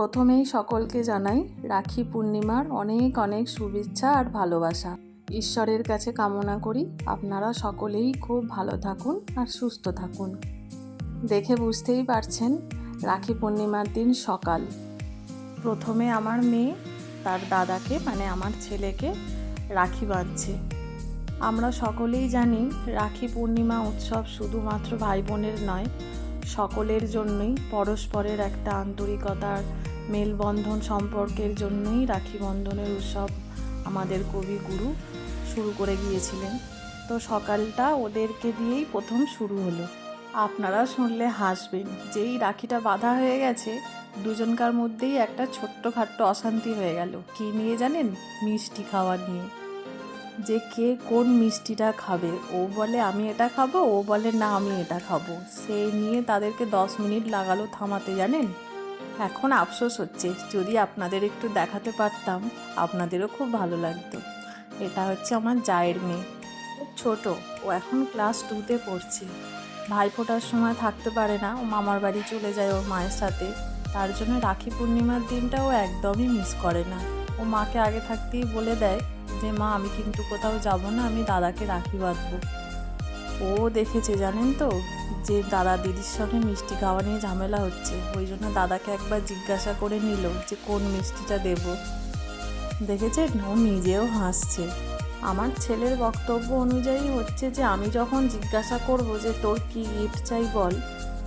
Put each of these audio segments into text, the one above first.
প্রথমেই সকলকে জানাই রাখি পূর্ণিমার অনেক অনেক শুভেচ্ছা আর ভালোবাসা। ঈশ্বরের কাছে কামনা করি আপনারা সকলেই খুব ভালো থাকুন আর সুস্থ থাকুন। দেখে বুঝতেই পারছেন রাখি পূর্ণিমার দিন সকাল। প্রথমে আমার মেয়ে তার দাদাকে মানে আমার ছেলেকে রাখি বাঁধছে। আমরা সকলেই জানি রাখি পূর্ণিমা উৎসব শুধুমাত্র ভাই বোনের নয়, সকলের জন্যই পরস্পরের একটা আন্তরিকতার মেলবন্ধন সম্পর্কের জন্যই রাখি বন্ধনের উৎসব আমাদের কবি গুরু শুরু করে গিয়েছিলেন। তো সকালটা ওদেরকে দিয়েই প্রথম শুরু হলো। আপনারা শুনলে হাসবেন যেই রাখিটা বাঁধা হয়ে গেছে, দুজনকার মধ্যেই একটা ছোট্টখাট্ট অশান্তি হয়ে গেল। কী নিয়ে জানেন? মিষ্টি খাওয়া নিয়ে। যে কে কোন মিষ্টিটা খাবে? ও বলে, আমি এটা খাব। ও বলে, না, আমি এটা খাব। সেই নিয়ে তাদেরকে দশ মিনিট লাগালো থামাতে, জানেন? এখন আফসোস হচ্ছে যদি আপনাদের একটু দেখাতে পারতাম, আপনাদেরও খুব ভালো লাগতো। এটা হচ্ছে আমার জায়ের মেয়ে। খুব ছোট, ও এখন ক্লাস টুতে পড়ছে। ভাই ফোটার সময় থাকতে পারে না, ও মামার বাড়ি চলে যায় ওর মায়ের সাথে। তার জন্য রাখি পূর্ণিমার দিনটা ও একদমই মিস করে না। ও মাকে আগে থাকতেই বলে দেয় যে, মা, আমি কিন্তু কোথাও যাব না, আমি দাদাকে রাখি বাঁধবো। ও দেখেছে জানেন তো? যে দাদা দিদির সঙ্গে মিষ্টি খাওয়া নিয়ে ঝামেলা হচ্ছে। ওই জন্য দাদাকে একবার জিজ্ঞাসা করে নিল যে কোন মিষ্টিটা দেব। দেখেছেন? ও নিজেও হাসছে। আমার ছেলের বক্তব্য অনুযায়ী হচ্ছে যে, আমি যখন জিজ্ঞাসা করব যে তোর কি গিফট চাই বল,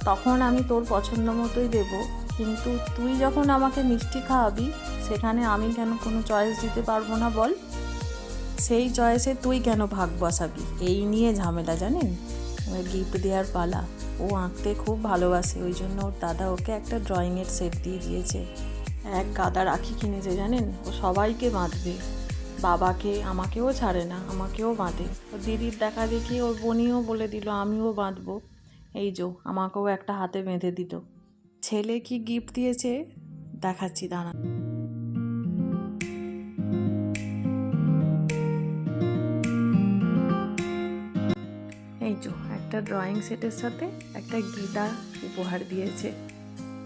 তখন আমি তোর পছন্দ মতোই দেব। কিন্তু তুই যখন আমাকে মিষ্টি খাওয়াবি, সেখানে আমি কেন কোনো চয়েস দিতে পারব না বল? সেই চয়েসে তুই কেন ভাগ বসাবি? এই নিয়ে ঝামেলা, জানেন? গিফট দেওয়ার পালা। ও আঁকতে খুব ভালোবাসে, ওই জন্য ওর দাদা ওকে একটা ড্রয়িংয়ের সেট দিয়ে দিয়েছে। এক গাদা রাখি কিনেছে, জানেন? ও সবাইকে বাঁধবে। বাবাকে, আমাকেও ছাড়ে না, আমাকেও বাঁধে। ও দিদির দেখা দেখি ওর বোনিও বলে দিল, আমিও বাঁধবো। এই যো, আমাকেও একটা হাতে বেঁধে দিল। ছেলে কি গিফট দিয়েছে? দেখাচ্ছি দাঁড়া এই যো একটা ড্রয়িং সেটের সাথে একটা গীতা উপহার দিয়েছে।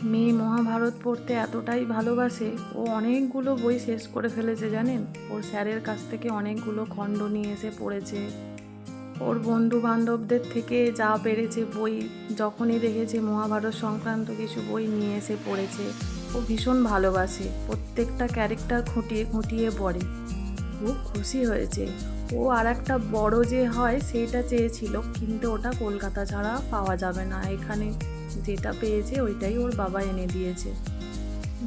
মেয়ে মহাভারত পড়তে এতটাই ভালোবাসে, ও অনেকগুলো বই শেষ করে ফেলেছে জানেন? ওর স্যারের কাছ থেকে অনেকগুলো খণ্ড নিয়ে এসে পড়েছে। ওর বন্ধু বান্ধবদের থেকে যা পেরেছে বই, যখনই দেখেছে মহাভারত সংক্রান্ত কিছু বই নিয়ে এসে পড়েছে, ও ভীষণ ভালোবাসে। প্রত্যেকটা ক্যারেক্টার খুঁটিয়ে খুঁটিয়ে পড়ে। খুব খুশি হয়েছে। ও আর একটা বড় যে হয় সেইটা চেয়েছিল, কিন্তু ওটা কলকাতা ছাড়া পাওয়া যাবে না। এখানে যেটা পেয়েছে ওইটাই ওর বাবা এনে দিয়েছে।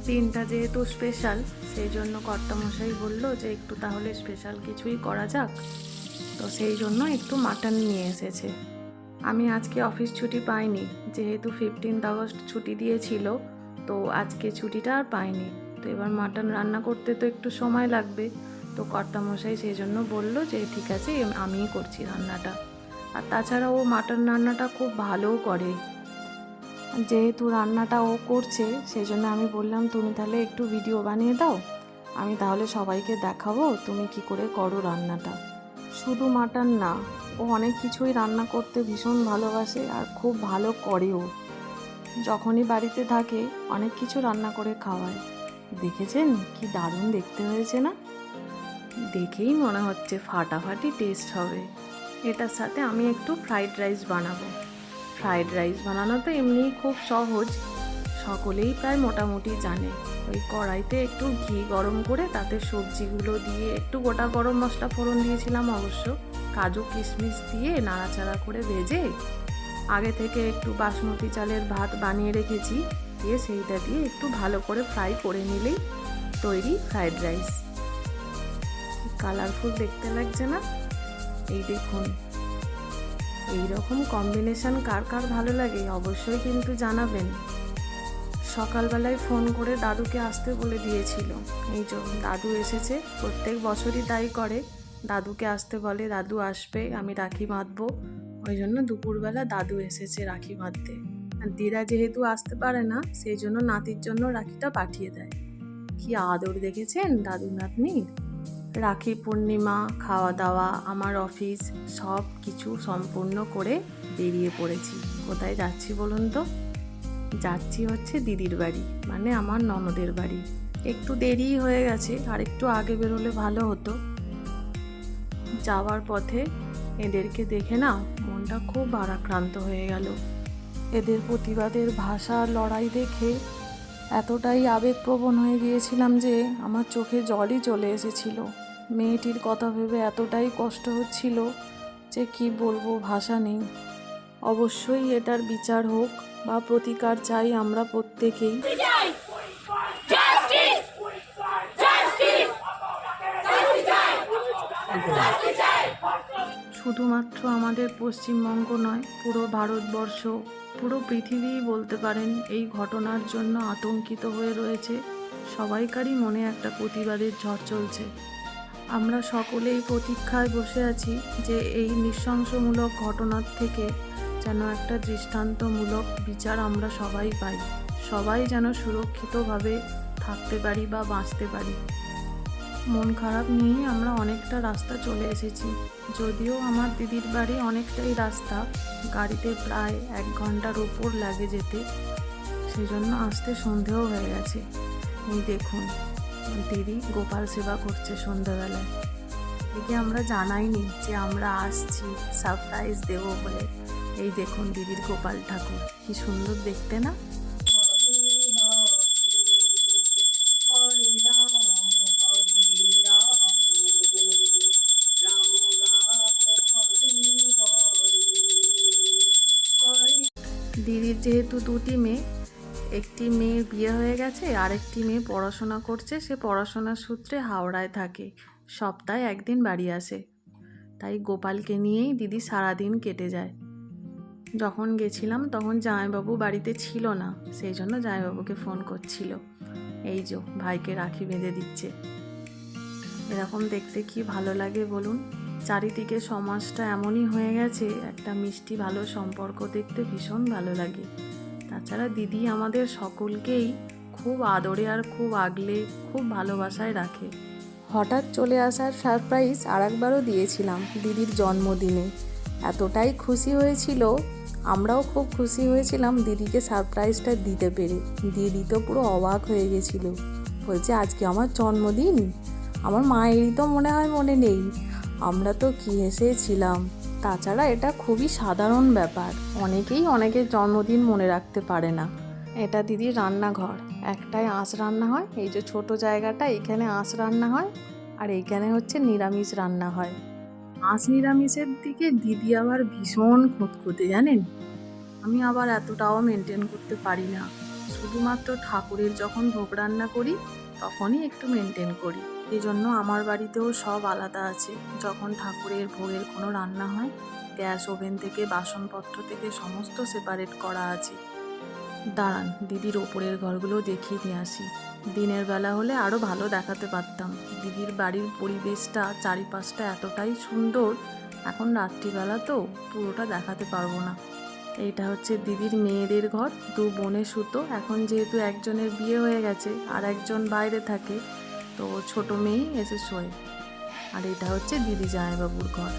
দিনটা যেহেতু স্পেশাল সেই জন্য কর্তামশাই বলল যে একটু তাহলে স্পেশাল কিছুই করা যাক। তো সেই জন্য একটু মাটন নিয়ে এসেছে। আমি আজকে অফিস ছুটি পাইনি, যেহেতু ফিফটিন্থ আগস্ট ছুটি দিয়েছিল, তো আজকে ছুটিটা আর পাইনি। তো এবার মাটন রান্না করতে তো একটু সময় লাগবে। তো কর্তামশাই সেই জন্য বলল যে, ঠিক আছে, আমিই করছি রান্নাটা। আর তাছাড়া ও মাটন রান্নাটা খুব ভালোও করে। যেহেতু রান্নাটা ও করছে, সেই জন্য আমি বললাম, তুমি তাহলে একটু ভিডিও বানিয়ে দাও। আমি তাহলে সবাইকে দেখাবো তুমি কি করে করো রান্নাটা। শুধু মাটন না, ও অনেক কিছুই রান্না করতে ভীষণ ভালোবাসে আর খুব ভালো করেও। যখনই বাড়িতে থাকে, অনেক কিছু রান্না করে খাওয়ায়। দেখেছেন? কি দারুণ দেখতে হয়েছে না? দেখেই মনে হচ্ছে ফাটাফাটি টেস্ট হবে। এটার সাথে আমি একটু ফ্রাইড রাইস বানাবো। ফ্রাইড রাইস বানানো তো এমনিই খুব সহজ। সকলেই প্রায় মোটামুটি জানে। ওই কড়াইতে একটু ঘি গরম করে তাতে সবজিগুলো দিয়ে একটু গোটা গরম মশলা ফোড়ন দিয়েছিলাম অবশ্য। কাজু কিশমিশ দিয়ে নাড়াচাড়া করে ভেজে আগে থেকে একটু বাসমতি চালের ভাত বানিয়ে রেখেছি। দিয়ে সেইটা দিয়ে একটু ভালো করে ফ্রাই করে নিলেই তৈরি ফ্রাইড রাইস কালারফুল দেখতে লাগছে না? এই দেখুন। এই রকম কম্বিনেশন কার কার ভালো লাগে অবশ্যই কিন্তু জানাবেন। সকালবেলায় ফোন করে দাদুকে আসতে বলে দিয়েছিল। এই যে, দাদু এসেছে, প্রত্যেক বছরই তাই করে। দাদুকে আসতে বলে, দাদু আসবে, আমি রাখি বাঁধবো। ওই জন্য দুপুরবেলা দাদু এসেছে রাখি বাঁধতে। আর দিদা যেহেতু আসতে পারে না, সেই জন্য নাতির জন্য রাখিটা পাঠিয়ে দেয়। কি আদর দেখেছেন দাদু নাতনির? রাখি পূর্ণিমা খাওয়া দাওয়া আমার অফিস, সব কিছু সম্পূর্ণ করে বেরিয়ে পড়েছি। কোথায় যাচ্ছি বলুন তো? যাচ্ছি হচ্ছে দিদির বাড়ি মানে আমার ননদের বাড়ি। একটু দেরি হয়ে গেছে, আর একটু আগে বেরোলে ভালো হতো। যাওয়ার পথে এদেরকে দেখে না মনটা খুব ভারাক্রান্ত হয়ে গেল। এদের প্রতিবাদের ভাষা, লড়াই দেখে এতটাই আবেগপ্রবণ হয়ে গিয়েছিলাম যে আমার চোখে জলই চলে এসেছিল। মেয়েটির কথা ভেবে এতটাই কষ্ট হচ্ছিল যে কি বলব, ভাষা নেই। অবশ্যই এটার বিচার হোক বা প্রতিকার চাই আমরা প্রত্যেকেই। শুধুমাত্র আমাদের পশ্চিমবঙ্গ নয়, পুরো ভারতবর্ষ, পুরো পৃথিবীই বলতে পারেন এই ঘটনার জন্য আতঙ্কিত হয়ে রয়েছে। সবাইকারই মনে একটা প্রতিবাদের ঝড় চলছে। আমরা সকলেই প্রতীক্ষায় বসে আছি যে এই নৃশংসমূলক ঘটনার থেকে যেন একটা দৃষ্টান্তমূলক বিচার আমরা সবাই পাই। সবাই যেন সুরক্ষিতভাবে থাকতে পারি বা বাঁচতে পারি। মন খারাপ নিয়েই আমরা অনেকটা রাস্তা চলে এসেছি। যদিও আমার দিদির বাড়ি অনেকটাই রাস্তা, গাড়িতে প্রায় এক ঘণ্টার উপর লাগে যেতে। সেজন্য আসতে সন্ধেও হয়ে গেছে। এই দেখুন। দিদি গোপাল সেবা করছে সন্ধ্যাবেলায়। একে আমরা জানাইনি যে আমরা আসছি সারপ্রাইজ দেব বলে। এই দেখুন দিদির গোপাল ঠাকুর, কি সুন্দর দেখতে না? দিদির যেহেতু দুটি মেয়ে বিয়ে হয়ে গেছে, আরেকটি মেয়ে পড়াশোনা করছে, সে পড়াশোনার সূত্রে হাওড়ায় থাকে, সপ্তাহে একদিন বাড়ি আসে। তাই গোপালকে নিয়েই দিদি সারাদিন কেটে যায়। যখন গেছিলাম তখন জামাইবাবু বাড়িতে ছিল না, সেই জন্য জামাইবাবুকে ফোন করছিল। এই যে, ভাইকে রাখি বেঁধে দিচ্ছে। এরকম দেখতে কি ভালো লাগে বলুন? চারিদিকে সমাজটা এমনই হয়ে গেছে, একটা মিষ্টি ভালো সম্পর্ক দেখতে ভীষণ ভালো লাগে। তাছাড়া দিদি আমাদের সকলকেই খুব আদরে আর খুব আগলে, খুব ভালোবাসায় রাখে। হঠাৎ চলে আসার সারপ্রাইজ আর একবারও দিয়েছিলাম দিদির জন্মদিনে। এতটাই খুশি হয়েছিল, আমরাও খুব খুশি হয়েছিলাম দিদিকে সারপ্রাইজটা দিতে পেরে। দিদি তো পুরো অবাক হয়ে গেছিল। বলছে, আজকে আমার জন্মদিন? আমার মায়েরই তো মনে হয় মনে নেই। আমরা তো কী হেসেছিলাম? তাছাড়া এটা খুবই সাধারণ ব্যাপার। অনেকেই অনেকের জন্মদিন মনে রাখতে পারে না। এটা দিদির রান্নাঘর। একটাই আঁশ রান্না হয়, এই যে ছোট জায়গাটা, এখানে আঁশ রান্না হয়, আর এইখানে হচ্ছে নিরামিষ রান্না হয়। আঁশ নিরামিষের দিকে দিদি আবার ভীষণ খুঁতখুঁতে, জানেন? আমি আবার এতটাও মেনটেন করতে পারি না। শুধুমাত্র ঠাকুরের যখন ভোগ রান্না করি, তখনই একটু মেনটেন করি। এই জন্য আমার বাড়িতেও সব আলাদা আছে। যখন ঠাকুরের ভোগের কোনো রান্না হয়, গ্যাস ওভেন থেকে, বাসনপত্র থেকে সমস্ত সেপারেট করা আছে। দাঁড়ান, দিদির ওপরের ঘরগুলো দেখিয়ে নিয়ে আসি। দিনের বেলা হলে আরও ভালো দেখাতে পারতাম। দিদির বাড়ির পরিবেশটা, চারিপাশটা এতটাই সুন্দর, এখন রাত্রিবেলা তো পুরোটা দেখাতে পারব না। এইটা হচ্ছে দিদির মেয়েদের ঘর, দু বোনের সুতো। এখন যেহেতু একজনের বিয়ে হয়ে গেছে, আর একজন বাইরে থাকে তো ছোট মেয়েই এসে শোয় আর এটা হচ্ছে দিদি জামাইবাবুর ঘর।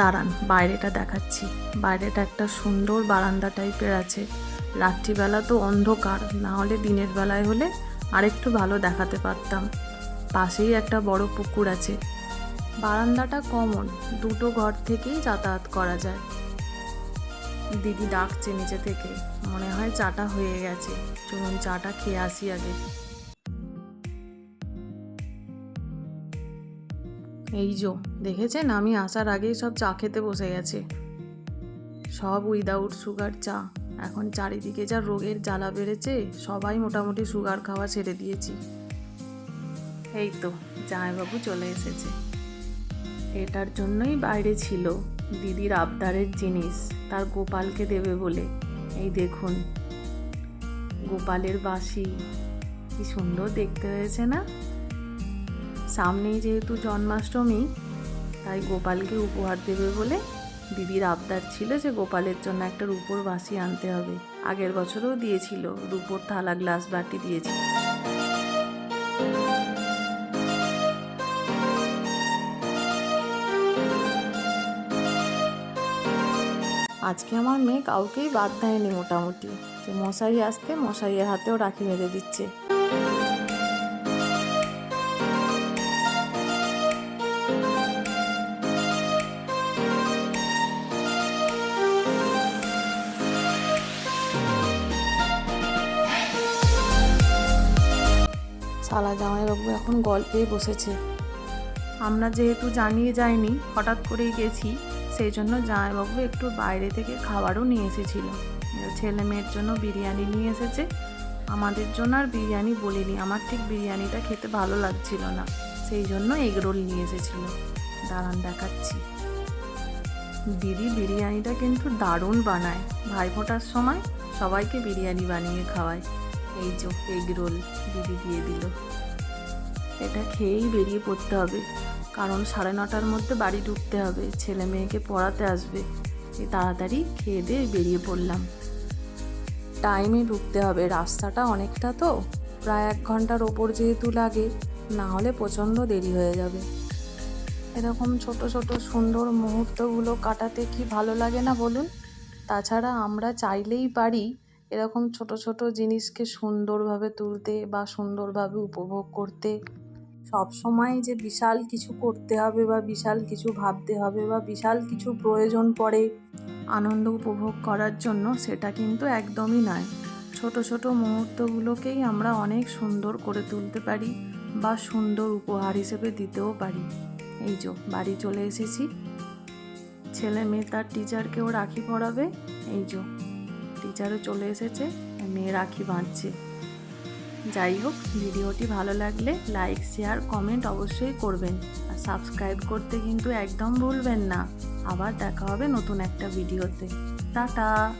দাঁড়ান, বাইরেটা দেখাচ্ছি। বাইরেটা একটা সুন্দর বারান্দা টাইপের আছে। রাত্রিবেলা তো অন্ধকার, না হলে দিনের বেলায় হলে আরেকটু ভালো দেখাতে পারতাম। পাশেই একটা বড় পুকুর আছে। বারান্দাটা কমন, দুটো ঘর থেকেই যাতায়াত করা যায়। দিদি ডাকছে নিচে থেকে, মনে হয় চাটা হয়ে গেছে, চলুন চাটা খেয়ে আসি আগে। এই যো, দেখেছেন আমি আসার আগেই সব চা খেতে বসে গেছে। সব উইদাউট সুগার চা, এখন চারিদিকে যা রোগের জ্বালা বেড়েছে, সবাই মোটামুটি সুগার খাওয়া ছেড়ে দিয়েছি। এই তো, জামাইবাবু চলে এসেছে। এটার জন্যই বাইরে ছিল। দিদির আবদারের জিনিস, তার গোপালকে দেবে বলে। এই দেখুন, গোপালের বাঁশি। কি সুন্দর দেখতে হয়েছে না? সামনেই যেহেতু জন্মাষ্টমী, তাই গোপালকে উপহার দেবে বলে দিদির আবদার ছিল যে গোপালের জন্য একটা রূপোর বাঁশি আনতে হবে। আগের বছরও দিয়েছিল, রূপোর থালা, গ্লাস বাটি দিয়েছিল। আজকে আমার মেয়ে কাউকেই বাদ দেয়নি মোটামুটি। যে মশারি আসতে মশাইয়ের হাতেও রাখি বেঁধে দিচ্ছে। শালা জামাইবাবু এখন গল্পেই বসেছে। আমরা যেহেতু জানিয়ে যাইনি, হঠাৎ করেই গেছি। সেই জন্য জামাইবাবু একটু বাইরে থেকে খাবারও নিয়ে এসেছিল। ছেলে মেয়ের জন্য বিরিয়ানি নিয়ে এসেছে। আমাদের জন্য আর বিরিয়ানি বলিনি, আমার ঠিক বিরিয়ানিটা খেতে ভালো লাগছিল না। সেই জন্য এগ রোল নিয়ে এসেছিল। দাঁড়ান দেখাচ্ছি। দিদি বিরিয়ানিটা কিন্তু দারুণ বানায়। ভাইফোঁটার সময় সবাইকে বিরিয়ানি বানিয়ে খাওয়ায়। এই যে এগ রোল দিদি দিয়ে দিল। এটা খেয়েই বেরিয়ে পড়তে হবে। কারণ সাড়ে নটার মধ্যে বাড়ি ঢুকতে হবে। ছেলে মেয়েকে পড়াতে আসবে। এই তাড়াতাড়ি খেয়ে দিয়ে বেরিয়ে পড়লাম। টাইমে ঢুকতে হবে। রাস্তাটা অনেকটা তো। প্রায় এক ঘণ্টার ওপর যেহেতু লাগে, না হলে প্রচণ্ড দেরি হয়ে যাবে। এরকম ছোট ছোট, সুন্দর মুহূর্তগুলো কাটাতে কি ভালো লাগে না বলুন? তাছাড়া আমরা চাইলেই পারি এরকম ছোট ছোট জিনিসকে সুন্দরভাবে তুলতে বা সুন্দরভাবে উপভোগ করতে। সব সময় যে বিশাল কিছু করতে হবে বা বিশাল কিছু ভাবতে হবে বা বিশাল কিছু প্রয়োজন পড়ে আনন্দ উপভোগ করার জন্য সেটা কিন্তু একদমই নয়। ছোট ছোট মুহূর্তগুলোকেই আমরা অনেক সুন্দর করে তুলতে পারি বা সুন্দর উপহার হিসেবে দিতেও পারি। এই যো, বাড়ি চলে এসেছি। ছেলে মেয়ে তার টিচারকেও রাখি পড়াবে। এই যো টিচারও চলে এসেছে, মেয়ে রাখি বাঁধছে। যাই হোক, ভিডিওটি ভালো লাগলে লাইক, শেয়ার, কমেন্ট অবশ্যই করবেন। আর সাবস্ক্রাইব করতে কিন্তু একদম ভুলবেন না। আবার দেখা হবে নতুন একটা ভিডিওতে। টাটা!